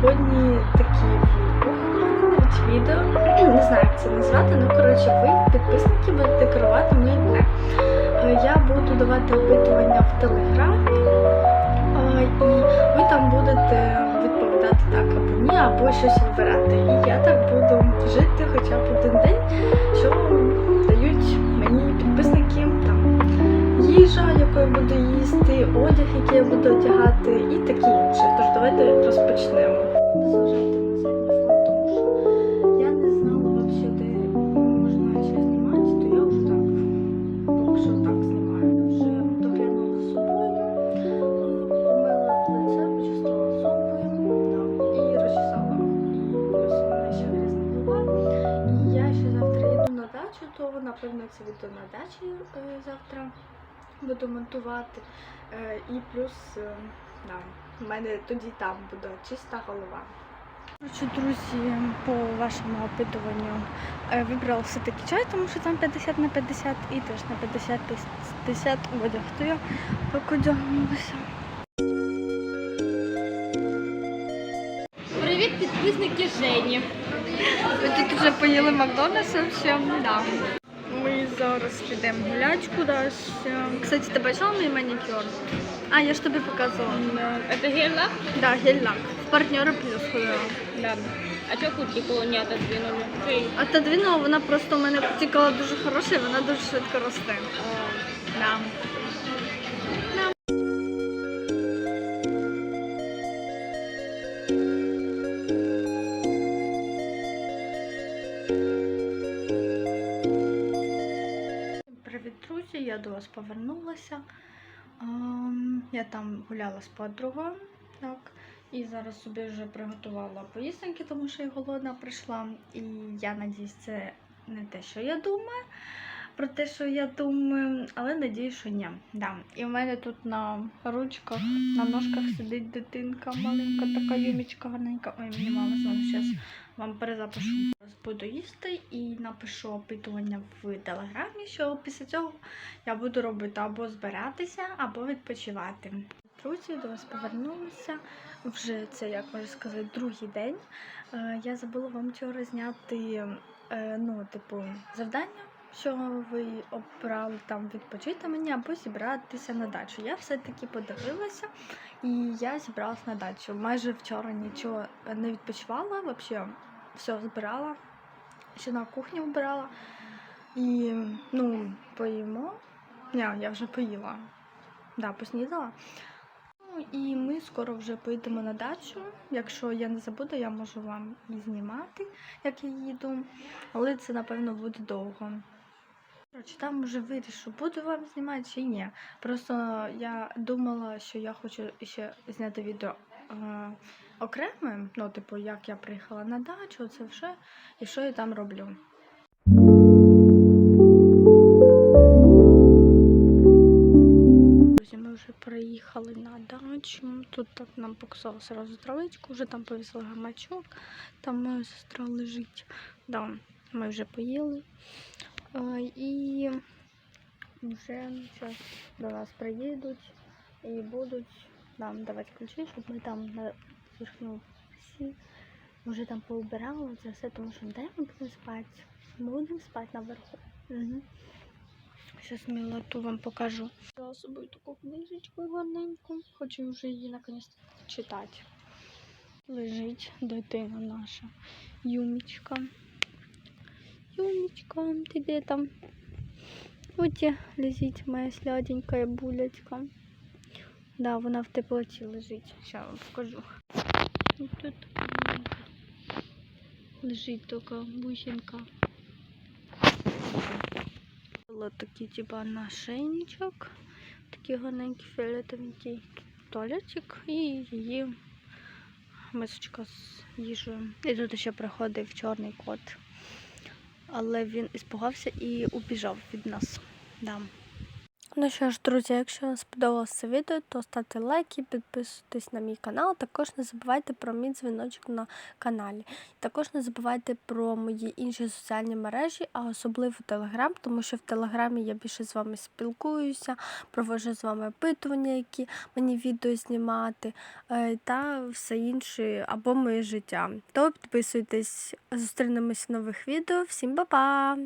сьогодні такі будуть відео. Не знаю, як це назвати, але коротше, ви підписники будете керувати мені дне. Е, я буду давати опитування в телеграмі, е, і ви там будете відповідати так або ні, або щось вибирати. І я так буду жити хоча б один день, що дають мені підписники, там їжа, яку буду їсти, одяг, який я буду одягати. Дачу, то напевно це відео на дачі е, завтра буду монтувати. Е, І плюс, е, да, в мене тоді там буде чиста голова. Коротше, друзі, по вашому опитуванню вибрала все-таки чай, тому що там 50 на 50 і теж на 50 50 одяг. То я підписники Жені. Ви тут вже поїли Макдональдса всім? Да. Ми зараз підемо гуляти кудись. Кстати, ти бачила мій манікюр? А, я ж тобі показувала. Это гель Да, гель-лак. В партнера плюс ходила. Да. А чого куртки коло не отодвинули? Чи- А та двіна, вона просто у мене тікала дуже хороша і вона дуже швидко росте. Да. Друзі! Я до вас повернулася. Ем, Я там гуляла з подругою, так. І зараз собі вже приготувала поїздки, тому що я голодна прийшла. І я надіюсь, це не те, що я думаю, про те, що я думаю, але надіюсь, що ні. Да. І в мене тут на ручках, на ножках сидить дитинка маленька, така юмічка гарненька. Ой, мені мама зараз зараз вам перезапишу. Зараз Буду їсти і напишу опитування в телеграмі, що після цього я буду робити або збиратися, або відпочивати. Друзі, до вас повернулися. Вже це, як можна сказати, другий день. Е, Я забула вам вчора зняти е, ну, типу, завдання, що ви обрали там відпочити мені або зібратися на дачу. Я все-таки подивилася і я зібралась на дачу. Майже вчора нічого не відпочивала, взагалі все збирала, ще на кухні вбирала. І ну, поїмо. Ні, я вже поїла. Да, поснідала. Ну, і ми скоро вже поїдемо на дачу. Якщо я не забуду, я можу вам і знімати, як я їду. Але це, напевно, буде довго. Коротше, там вже вирішу, буду вам знімати чи ні. Просто я думала, що я хочу ще зняти відео окреме, ну, типу, як я приїхала на дачу, це все, і що я там роблю. Друзі, ми вже приїхали на дачу. Тут так нам показали сразу травичку, вже там повісили гамачок, там моя сестра лежить. Да, ми вже поїли. А, і вже зараз до нас приїдуть і будуть нам давати ключі, щоб ми там на верхню всі вже там поубирали це все, тому що де ми будемо спати? Ми будемо спати наверху. Угу. Зараз мілоту вам покажу. Взяла з собою таку книжечку гарненьку. Хочу вже її наконець читати. Лежить дитина наша. Юмічка. Юмічка, ти де там? Ось лежить моя сляденька булечка. Да, вона в теплоті лежить. Зараз вам покажу. Ось тут лежить така бусинка. Було такий типа нашийничок, такий гарненький фіолетовенький туалетик і її мисочка з їжею. І тут ще приходив чорний кот. Але він іспугався і убіжав від нас. Да. Ну що ж, друзі, якщо вам сподобалося це відео, то ставте лайки, підписуйтесь на мій канал. Також не забувайте про мій дзвіночок на каналі. Також не забувайте про мої інші соціальні мережі, а особливо Телеграм, тому що в Телеграмі я більше з вами спілкуюся, проводжу з вами опитування, які мені відео знімати, е, та все інше або моє життя. То підписуйтесь, зустрінемось в нових відео. Всім па-па!